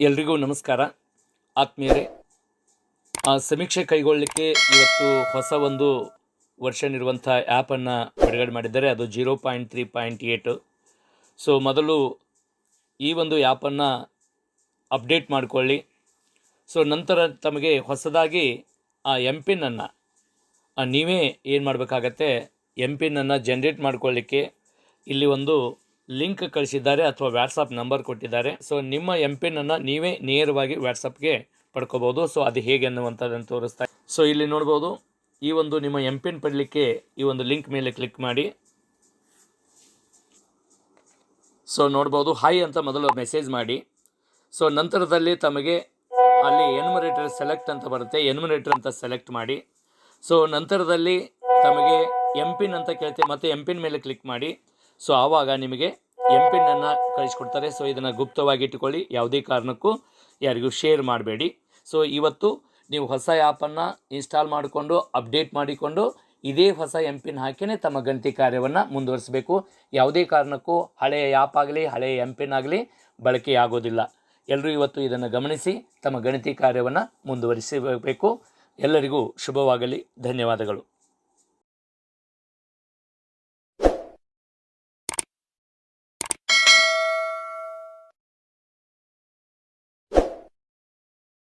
ಎಲ್ರಿಗೂ ನಮಸ್ಕಾರ. ಆತ್ಮೀಯರೇ ಸಮೀಕ್ಷೆ ಕೈಗೊಳ್ಳಲಿಕ್ಕೆ ಇವತ್ತು ಹೊಸ ಒಂದು ವರ್ಷನ್ ಇರುವಂಥ ಆ್ಯಪನ್ನು ಬಿಡುಗಡೆ ಮಾಡಿದ್ದಾರೆ. ಅದು zero point three point eight. So, ಮೊದಲು ಈ ಒಂದು ಆ್ಯಪನ್ನು ಅಪ್ಡೇಟ್ ಮಾಡಿಕೊಳ್ಳಿ. ಸೊ, ನಂತರ ತಮಗೆ ಹೊಸದಾಗಿ ಆ ಎಂ ಪಿನ್ನನ್ನು ನೀವೇ ಏನು ಮಾಡಬೇಕಾಗತ್ತೆ ಎಂ ಪಿನ್ನನ್ನು ಜನ್ರೇಟ್ ಮಾಡಿಕೊಳ್ಳಿಕ್ಕೆ ಇಲ್ಲಿ ಒಂದು ಲಿಂಕ್ ಕಳಿಸಿದ್ದಾರೆ ಅಥವಾ ವ್ಯಾಟ್ಸಪ್ ನಂಬರ್ ಕೊಟ್ಟಿದ್ದಾರೆ. ಸೊ ನಿಮ್ಮ ಎಂ ಪಿನ್ನನ್ನು ನೀವೇ ನೇರವಾಗಿ ವ್ಯಾಟ್ಸಪ್ಗೆ ಪಡ್ಕೋಬೋದು ಸೊ ಅದು ಹೇಗೆ ಅನ್ನುವಂಥದ್ದನ್ನು ತೋರಿಸ್ತಾ ಸೊ ಇಲ್ಲಿ ನೋಡ್ಬೋದು, ಈ ಒಂದು ನಿಮ್ಮ ಎಂ ಪಿನ್ ಪಡಲಿಕ್ಕೆ ಈ ಒಂದು ಲಿಂಕ್ ಮೇಲೆ ಕ್ಲಿಕ್ ಮಾಡಿ. ಸೊ ನೋಡ್ಬೋದು ಹಾಯ್ ಅಂತ ಮೊದಲು ಮೆಸೇಜ್ ಮಾಡಿ. ಸೊ ನಂತರದಲ್ಲಿ ತಮಗೆ ಅಲ್ಲಿ ಎನ್ಮರೇಟರ್ ಸೆಲೆಕ್ಟ್ ಅಂತ ಬರುತ್ತೆ. ಎನ್ಮರೇಟರ್ ಅಂತ ಸೆಲೆಕ್ಟ್ ಮಾಡಿ. ಸೊ ನಂತರದಲ್ಲಿ ತಮಗೆ ಎಂ ಪಿನ್ ಅಂತ ಕೇಳ್ತೀವಿ ಮತ್ತೆ ಎಂ ಪಿನ್ ಮೇಲೆ ಕ್ಲಿಕ್ ಮಾಡಿ. ಸೊ ಆವಾಗ ನಿಮಗೆ ಎಂ ಪಿನ್ನನ್ನು ಕಳಿಸ್ಕೊಡ್ತಾರೆ. ಸೊ ಇದನ್ನು ಗುಪ್ತವಾಗಿ ಇಟ್ಟುಕೊಳ್ಳಿ. ಯಾವುದೇ ಕಾರಣಕ್ಕೂ ಯಾರಿಗೂ ಶೇರ್ ಮಾಡಬೇಡಿ. ಸೊ ಇವತ್ತು ನೀವು ಹೊಸ ಆ್ಯಪನ್ನು ಇನ್ಸ್ಟಾಲ್ ಮಾಡಿಕೊಂಡು ಅಪ್ಡೇಟ್ ಮಾಡಿಕೊಂಡು, ಇದೇ ಹೊಸ ಎಂ ಪಿನ್ ಹಾಕಿಯೇ ತಮ್ಮ ಗಣತಿ ಕಾರ್ಯವನ್ನು ಮುಂದುವರಿಸಬೇಕು. ಯಾವುದೇ ಕಾರಣಕ್ಕೂ ಹಳೆಯ ಆ್ಯಪ್ ಆಗಲಿ, ಹಳೆಯ ಎಂ ಪಿನ್ ಆಗಲಿ ಬಳಕೆಯಾಗೋದಿಲ್ಲ ಎಲ್ಲರೂ ಇವತ್ತು ಇದನ್ನು ಗಮನಿಸಿ, ತಮ್ಮ ಗಣತಿ ಕಾರ್ಯವನ್ನು ಮುಂದುವರಿಸಬೇಕು. ಎಲ್ಲರಿಗೂ ಶುಭವಾಗಲಿ. ಧನ್ಯವಾದಗಳು.